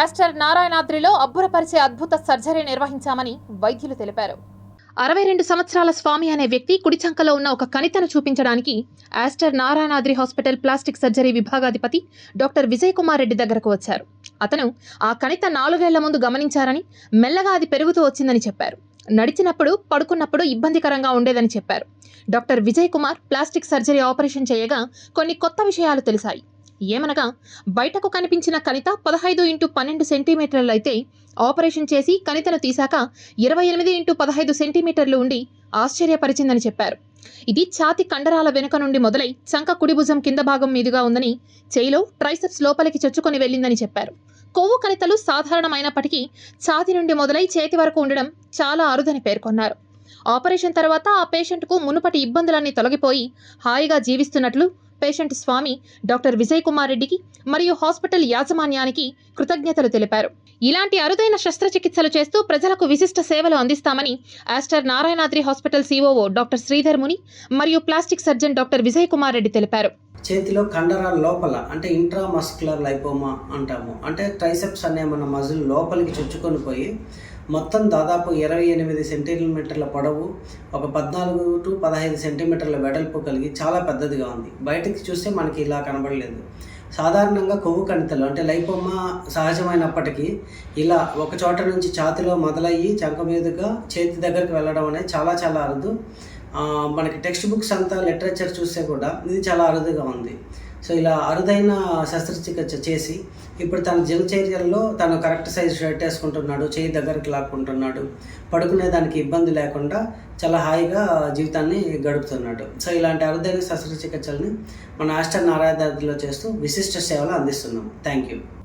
Aster నారాయణాద్రిలో అబ్బురపరిచే అద్భుత surgery నిర్వహించామని వైద్యులు తెలిపారు. అరవై రెండు సంవత్సరాల స్వామి అనే వ్యక్తి కుడి చంకలో ఉన్న ఒక కణితను చూపించడానికి Aster Narayanadri hospital plastic surgery విభాగాధిపతి doctor Vijay Kumar Reddy దగ్గరకు వచ్చారు. అతను ఆ కణిత నాలుగేళ్ళ ముందు గమనించారని మెల్లగా అది పెరుగుతూ వచ్చిందని చెప్పారు. నడిచినప్పుడు పడుకున్నప్పుడు ఇబ్బందికరంగా ఉండేదని చెప్పారు. Doctor Vijay Kumar plastic surgery operation చేయగా కొన్ని కొత్త విషయాలు తెలిసాయి. ఏమనగా బయటకు కనిపించిన కణిత పదహైదు ఇంటూ పన్నెండు సెంటీమీటర్లు అయితే ఆపరేషన్ చేసి కణితను తీశాక ఇరవై ఎనిమిది ఇంటూ పదహైదు సెంటీమీటర్లు ఉండి ఆశ్చర్యపరిచిందని చెప్పారు. ఇది ఛాతి కండరాల వెనుక నుండి మొదలై చంక కుడిభుజం కింద భాగం మీదుగా ఉందని చేయిలో ట్రైసెప్స్ లోపలికి చొచ్చుకొని వెళ్ళిందని చెప్పారు. కొవ్వు కణితలు సాధారణమైనప్పటికీ ఛాతి నుండి మొదలై చేతి వరకు ఉండడం చాలా అరుదని పేర్కొన్నారు. ఆపరేషన్ తర్వాత ఆ పేషెంట్కు మునుపటి ఇబ్బందులన్నీ తొలగిపోయి హాయిగా జీవిస్తున్నట్లు పేషెంట్ స్వామి డాక్టర్ విజయ్ కుమార్ రెడ్డికి మరియు హాస్పిటల్ యాజమాన్యానికి కృతజ్ఞతలు తెలిపారు. ఇలాంటి అరుదైన శస్త్రచికిత్సలు చేస్తూ ప్రజలకు విశిష్ట సేవలు అందిస్తామని Aster Narayanadri hospital COO doctor Sridhar Muni మరియు plastic surgeon doctor Vijay Kumar Reddy తెలిపారు. చేతిలో కండరాల లోపల అంటే ఇంట్రామస్కులర్ లైపోమా అంటాము. అంటే ట్రైసెప్స్ అనే మన మజిల్ లోపలికి చొచ్చుకొని పోయి మొత్తం దాదాపు ఇరవై ఎనిమిది సెంటీమీటర్ల పొడవు ఒక పద్నాలుగు టు పదహైదు సెంటీమీటర్ల వెడల్పు కలిగి చాలా పెద్దదిగా ఉంది. బయటికి చూస్తే మనకి ఇలా కనబడలేదు. సాధారణంగా కొవ్వు కణితలు అంటే లైపోమా సహజమైనప్పటికీ ఇలా ఒక చోట నుంచి ఛాతిలో మొదలయ్యి చంక మీదుగా చేతి దగ్గరికి వెళ్ళడం అనేది చాలా చాలా అరుదు. మనకి టెక్స్ట్ బుక్స్ అంతా లిటరేచర్ చూస్తే కూడా ఇది చాలా అరుదుగా ఉంది. సో ఇలా అరుదైన శస్త్రచికిత్స చేసి ఇప్పుడు తన దినచర్యల్లో తను కరెక్ట్ సైజ్ షర్ట్ వేసుకుంటున్నాడు చేయి దగ్గరికి లాక్కుంటున్నాడు పడుకునే దానికి ఇబ్బంది లేకుండా చాలా హాయిగా జీవితాన్ని గడుపుతున్నాడు. సో ఇలాంటి అరుదైన శస్త్రచికిత్సల్ని మన ఆస్టర్ నారాయణలో చేస్తూ విశిష్ట సేవలు అందిస్తున్నాం థ్యాంక్ యూ.